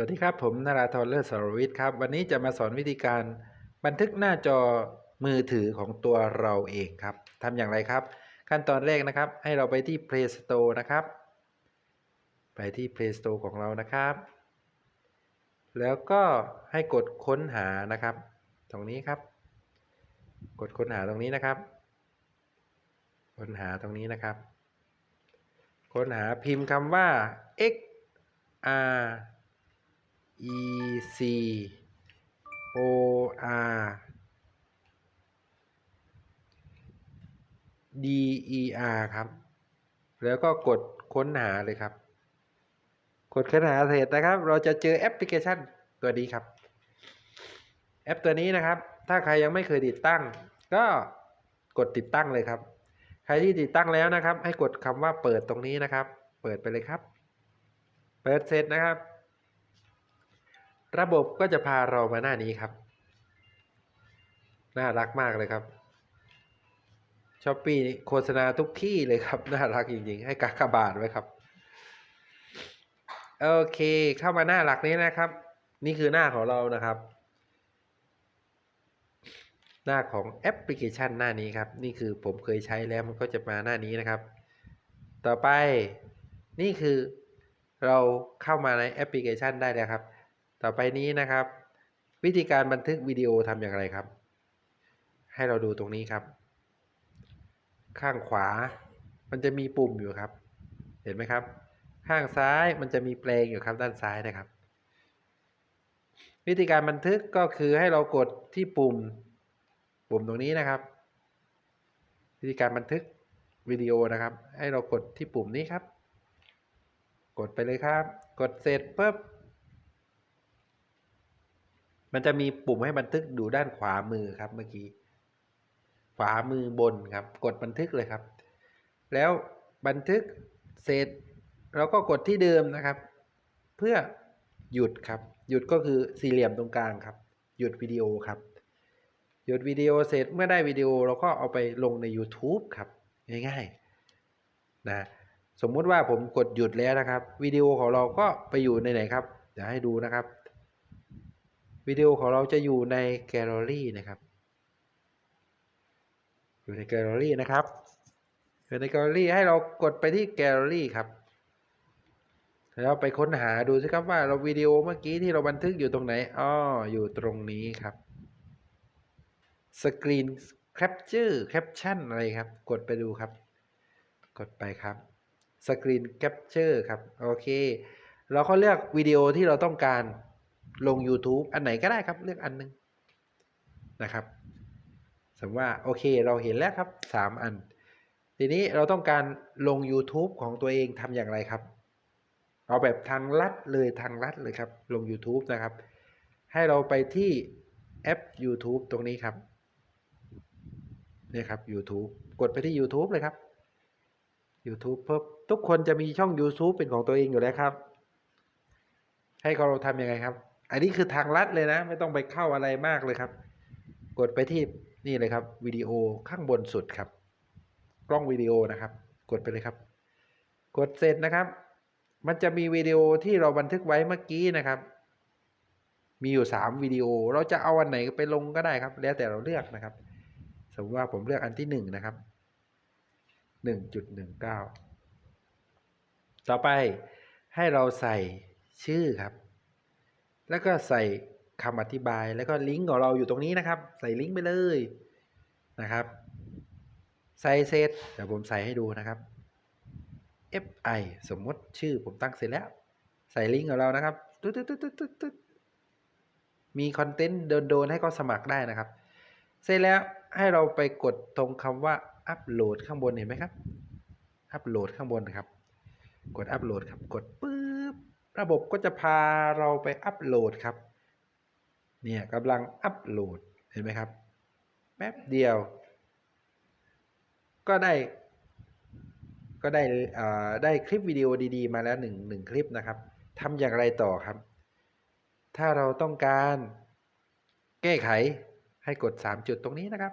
วัสดีครับ ผมนาราธรเลิศสรวิทย์ครับ วันนี้จะมาสอนวิธีการบันทึกหน้าจอมือถือของตัวเราเองครับทำอย่างไรครับ ขั้นตอนแรกนะครับ ให้เราไปที่ Play Store นะครับ ไปที่ Play Store ของเรานะครับ แล้วก็ให้กดค้นหานะครับ ตรงนี้ครับ กดค้นหาตรงนี้นะครับ ค้นหาตรงนี้นะครับ ค้นหาพิมพ์คำว่า x r e c o r d e r ครับ แล้วก็กดค้นหาเลยครับ กดค้นหาเสร็จนะครับ เราจะเจอแอปพลิเคชันตัวนี้ครับ แอปตัวนี้นะครับ ถ้าใครยังไม่เคยติดตั้ง ก็กดติดตั้งเลยครับ ใครที่ติดตั้งแล้วนะครับ ให้กดคำว่าเปิดตรงนี้นะครับ เปิดไปเลยครับ เปิดเสร็จนะครับ ระบบก็จะพาเรามาหน้านี้ครับ น่ารักมากเลยครับช้อปปี้โฆษณาทุกที่เลยครับ น่ารักจริงๆ ให้กากบาทไว้ครับ โอเคเข้ามาหน้าหลักนี้นะครับ นี่คือหน้าของเรานะครับ หน้าของแอปพลิเคชันหน้านี้ครับ นี่คือผมเคยใช้แล้วมันก็จะมาหน้านี้นะครับ ต่อไปนี่คือเราเข้ามาในแอปพลิเคชันได้แล้วครับ ต่อไปนี้นะครับ วิธีการบันทึกวิดีโอทำอย่างไรครับ ให้เราดูตรงนี้ครับ ข้างขวา มันจะมีปุ่มอยู่ครับ เห็นไหมครับ ข้างซ้ายมันจะมีแปลงอยู่ครับด้านซ้ายนะครับ วิธีการบันทึกก็คือให้เรากดที่ปุ่ม ปุ่มตรงนี้นะครับ วิธีการบันทึกวิดีโอนะครับ ให้เรากดที่ปุ่มนี้ครับ กดไปเลยครับ กดเสร็จปุ๊บ มันจะมีปุ่มให้บันทึกดูด้านขวามือครับเมื่อกี้ ขวามือบนครับ กดบันทึกเลยครับ แล้วบันทึกเสร็จเราก็กดที่เดิมนะครับ เพื่อหยุดครับ หยุดก็คือสี่เหลี่ยมตรงกลางครับ หยุดวิดีโอครับ หยุดวิดีโอเสร็จเมื่อได้วิดีโอเราก็เอาไปลงใน YouTube ครับง่ายๆนะสมมุติว่าผมกดหยุดแล้วนะครับวิดีโอของเราก็ไปอยู่ในไหนครับเดี๋ยวให้ดูนะครับ วิดีโอของเราจะอยู่ในแกลเลอรี่นะครับ อยู่ในแกลเลอรี่นะครับอยู่ในแกลเลอรี่ให้เรากดไปที่แกลเลอรี่ครับ แล้วไปค้นหาดูสิครับว่าเราวิดีโอเมื่อกี้ที่เราบันทึกอยู่ตรงไหนอ้ออยู่ตรงนี้ครับสกรีนแคปเจอร์แคปชั่นอะไรครับ กดไปดูครับ กดไปครับสกรีนแคปเจอร์ครับ โอเค เราก็เลือกวิดีโอที่เราต้องการ ลง YouTube อันไหนก็ได้ครับ เลือกอันหนึงนะครับ สมมติว่าโอเคเราเห็นแล้วครับ 3 อัน ทีนี้เราต้องการลง YouTube ของตัวเองทำอย่างไรครับ เอาแบบทางลัดเลยทางลัดเลยครับ ลง YouTube นะครับ ให้เราไปที่แอป YouTube ตรงนี้ครับนี่ครับ YouTube กดไปที่ YouTube เลยครับ YouTube เพิ่มทุกคนจะมีช่อง YouTube เป็นของตัวเองอยู่แล้วครับ ให้เราทำยังไงครับ อันนี้คือทางลัดเลยนะ ไม่ต้องไปเข้าอะไรมากเลยครับ กดไปที่นี่เลยครับวิดีโอข้างบนสุดครับ กล้องวิดีโอนะครับ กดไปเลยครับ กดเสร็จนะครับ มันจะมีวิดีโอที่เราบันทึกไว้เมื่อกี้นะครับ มีอยู่ 3วิดีโอ เราจะเอาอันไหนไปลงก็ได้ครับ แล้วแต่เราเลือกนะครับ สมมติว่าผมเลือกอันที่ 1 นะครับ 1.19 ต่อไปให้เราใส่ชื่อครับ แล้วก็ใส่คำอธิบายแล้วก็ลิงก์ของเราอยู่ตรงนี้นะครับ ใส่ลิงก์ไปเลยนะครับ ใส่เสร็จเดี๋ยวผมใส่ให้ดูนะครับ fi สมมติชื่อผมตั้งเสร็จแล้ว ใส่ลิงก์ของเรานะครับตึ๊ดตึ๊ดตึ๊ดตึ๊ดตึ๊ดมีคอนเทนต์โดนๆให้เขาสมัครได้นะครับ เสร็จแล้วให้เราไปกดตรงคำว่าอัปโหลดข้างบนเห็นไหมครับ อัปโหลดข้างบนครับ กดอัปโหลดครับ กดปุ๊ ระบบก็จะพาเราไปอัปโหลดครับ เนี่ยกำลังอัปโหลดเห็นไหมครับ แป๊บเดียว ก็ได้ ก็ได้ได้คลิปวิดีโอดีๆ มาแล้วหนึ่งหนึ่งคลิปนะครับทำอย่างไรต่อครับ ถ้าเราต้องการแก้ไขให้กด 3 จุดตรงนี้นะครับ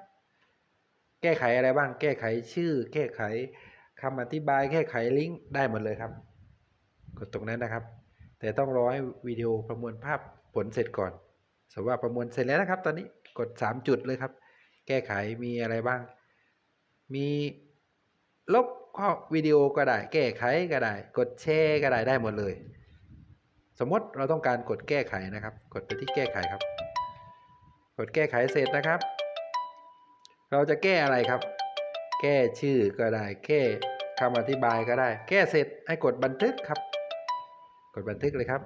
แก้ไขอะไรบ้าง แก้ไขชื่อ แก้ไขคำอธิบาย แก้ไขลิงก์ได้หมดเลยครับ กดตรงนั้นนะครับ แต่ต่ต้องรอให้วิดีโอประมวลภาพผลเสร็จก่อนสมมติว่าประมวลเสร็จแล้วนะครับ ตอนนี้กด 3 จุดเลยครับ แก้ไขมีอะไรบ้าง มีลบข้อวิดีโอก็ได้ แก้ไขก็ได้ กดแชร์ก็ได้ได้หมดเลย สมมติเราต้องการกดแก้ไขนะครับ กดไปที่แก้ไขครับ กดแก้ไขเสร็จนะครับ เราจะแก้อะไรครับ แก้ชื่อก็ได้ แก้คำอธิบายก็ได้ แก้เสร็จให้กดบันทึกครับ กดบันทึกเลยครับ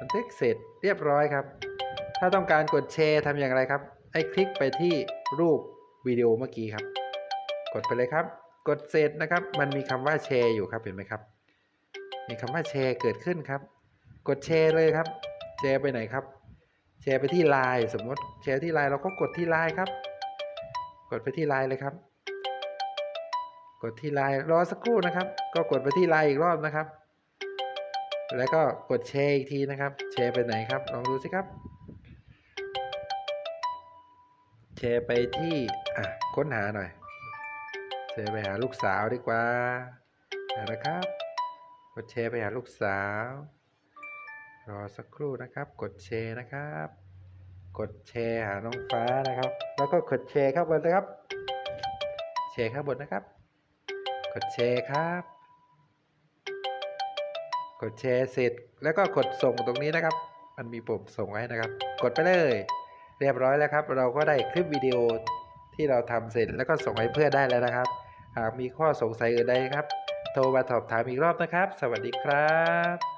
บันทึกเสร็จเรียบร้อยครับ ถ้าต้องการกดแชร์ทำอย่างไรครับให้คลิกไปที่รูปวิดีโอเมื่อกี้ครับ กดไปเลยครับ กดเสร็จนะครับ มันมีคำว่าแชร์อยู่ครับเห็นไหมครับ มีคำว่าแชร์เกิดขึ้นครับ กดแชร์เลยครับ แชร์ไปไหนครับ แชร์ไปที่ไลน์สมมติแชร์ที่ไลน์เราก็กดที่ไลน์ครับ กดไปที่ไลน์เลยครับ กดที่ไลน์รอสักครู่นะครับ ก็กดไปที่ไลน์อีกรอบนะครับ แล้วก็กดแชร์อีกทีนะครับ แชร์ไปไหนครับ ลองดูสิครับ แชร์ไปที่อะค้นหาหน่อยแชร์ไปหาลูกสาวดีกว่านะครับ กดแชร์ไปหาลูกสาว รอสักครู่นะครับ กดแชร์นะครับ กดแชร์หาน้องฟ้านะครับ แล้วก็กดแชร์ข้างบนนะครับ แชร์ข้างบนนะครับ กดแชร์ครับ กดแชร์เสร็จ แล้วก็กดส่งตรงนี้นะครับ มันมีปุ่มส่งไว้นะครับ กดไปเลย เรียบร้อยแล้วครับ เราก็ได้คลิปวิดีโอที่เราทำเสร็จแล้วก็ส่งให้เพื่อนได้แล้วนะครับ หากมีข้อสงสัยอื่นใดครับ โทรมาสอบถามอีกรอบนะครับ สวัสดีครับ